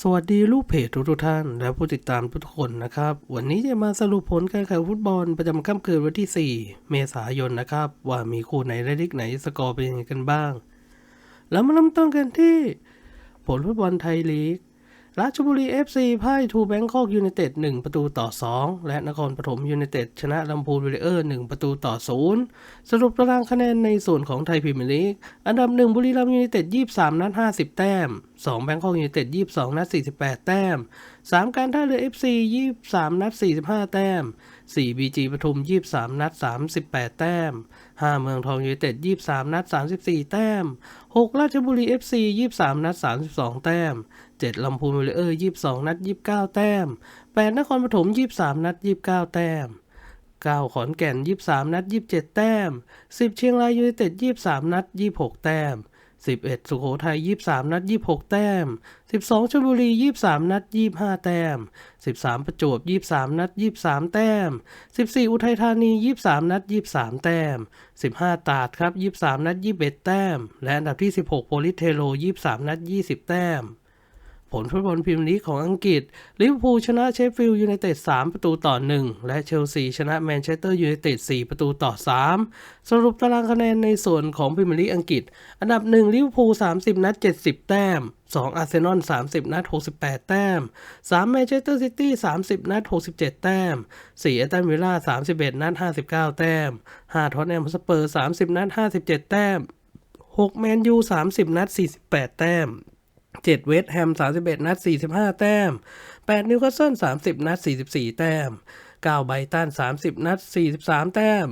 สวัสดีลูกเพจทุกท่าน และผู้ติดตามทุกคนนะครับ วันนี้จะมาสรุปผลการแข่งฟุตบอลประจำค่ำคืนวันที่ 4 เมษายนนะครับ ว่ามีคู่ไหนและลิกไหนสกอร์เป็นยังไงกันบ้าง แล้วมาเริ่มต้นกันที่ ผลฟุตบอลไทยลีก ราชบุรี FC พ่ายทูแบงคอกยูไนเต็ด1ประตูต่อ 2 และนครปฐมยูไนเต็ดชนะลำพูนวิลเลอร์ 1 ประตูต่อ 0 สรุปตารางคะแนนในส่วนของไทยพรีเมียร์ลีก อันดับ 1 บุรีรัมย์ยูไนเต็ด 23 นัด 50 แต้ม 2 แบงคอกยูไนเต็ด 22 นัด 48 แต้ม 3 การท่าเรือ FC 23 นัด 45 แต้ม 4 BG ปทุม 23 นัด 38 แต้ม 5 เมืองทองยูไนเต็ด 23 นัด 34 แต้ม 6 ราชบุรี FC 23 นัด 32 แต้ม 7 ลำพูนวิลเลอร์ 22 นัด 29 แต้ม 8 นครปฐม 23 นัด 29 แต้ม9 ขอนแก่น 23 นัด 27 แต้ม 10 เชียงรายยูไนเต็ด 23 นัด 26 แต้ม 11 สุโขทัย 23 นัด 26 แต้ม 12ชลบุรี 23 นัด 25 แต้ม 13 ประจวบ 23 นัด 23 แต้ม 14 อุทัยธานี 23 นัด 23 แต้ม 15 ตาดครับ 23 นัด 21 แต้ม และอันดับที่ 16 โพลิเทโล 23 นัด 20 แต้ม ลฟุตบอลพรีเมียร์ลีกของอังกฤษลิเวอร์พูลชนะเชฟฟิลด์ยูไนเต็ด3ประตูต่อ 1 และเชลซีชนะแมนเชสเตอร์ยูไนเต็ด4ประตูต่อ 3 สรุปตารางคะแนนในส่วนของพรีเมียร์ลีกอังกฤษ อันดับ1ลิเวอร์พูล30 นัด 70 แต้ม2อาร์เซนอล30 นัด 68 แต้ม3แมนเชสเตอร์ซิตี้ 30 นัด 67 แต้ม4แอตตันวิลล่า 31 นัด 59 แต้ม5ท็อตแนมสเปอร์ 30 นัด 57 แต้ม6แมนยู 30 นัด 48 แต้ม 7 เวสต์แฮม 31 นัด 45 แต้ม 8 นิวคาสเซิล 30 นัด 44 แต้ม 9 ไบตัน 30 นัด 43 แต้ม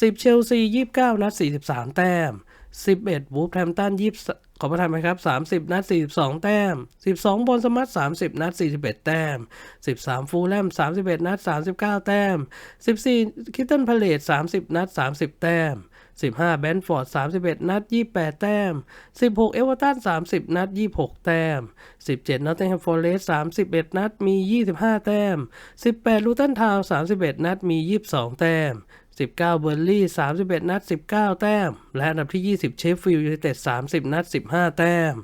10 เชลซี 29 นัด 43 แต้ม 11วูฟแฮมตัน20ขอประทานไหมครับ 30 นัด 42 แต้ม 12บอลสมัต30 นัด 41 แต้ม 13 ฟูลแลม 31 นัด 39 แต้ม 14 คิตเทิลพาเลต30 นัด 30 แต้ม 15 แบนฟอร์ด 31 นัด 28 แต้ม 16 เอเวอร์ตัน 30 นัด 26 แต้ม 17 นอตติงแฮมฟอร์เรสต์31 นัด มี 25 แต้ม 18 ลูตันทาวน์31 นัด มี 22 แต้ม 19 เบอร์ลี่ 31 นัด 19 แต้ม และอันดับที่ 20 เชฟฟิลด์ยูไนเต็ด 30 นัด 15 แต้ม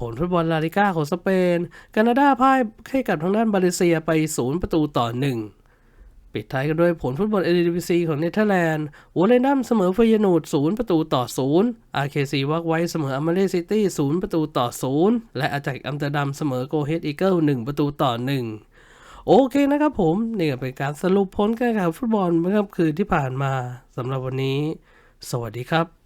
ผลฟุตบอลลาลิก้าของสเปนแคนาดาพ่ายให้กับทางด้านบาเลเซียไป 0 ประตูต่อ 1 ปิดท้ายกันด้วยผลฟุตบอลเอเดนซีของเนเธอร์แลนด์วอลเลนัมเสมอเฟยนูด 0 ประตูต่อ0อาเคซีวักไว้เสมออัมเมเล่ซิตี้ 0 ประตูต่อ 0 และอาจากอัมสเตอร์ดัมเสมอโกเฮดอีเกิล 1 ประตูต่อ 1 โอเคนะครับผมนี่ก็เป็นการสรุปผลการแข่งขันฟุตบอลเมื่อค่ำคืนที่ผ่านมาสำหรับวันนี้ สวัสดีครับ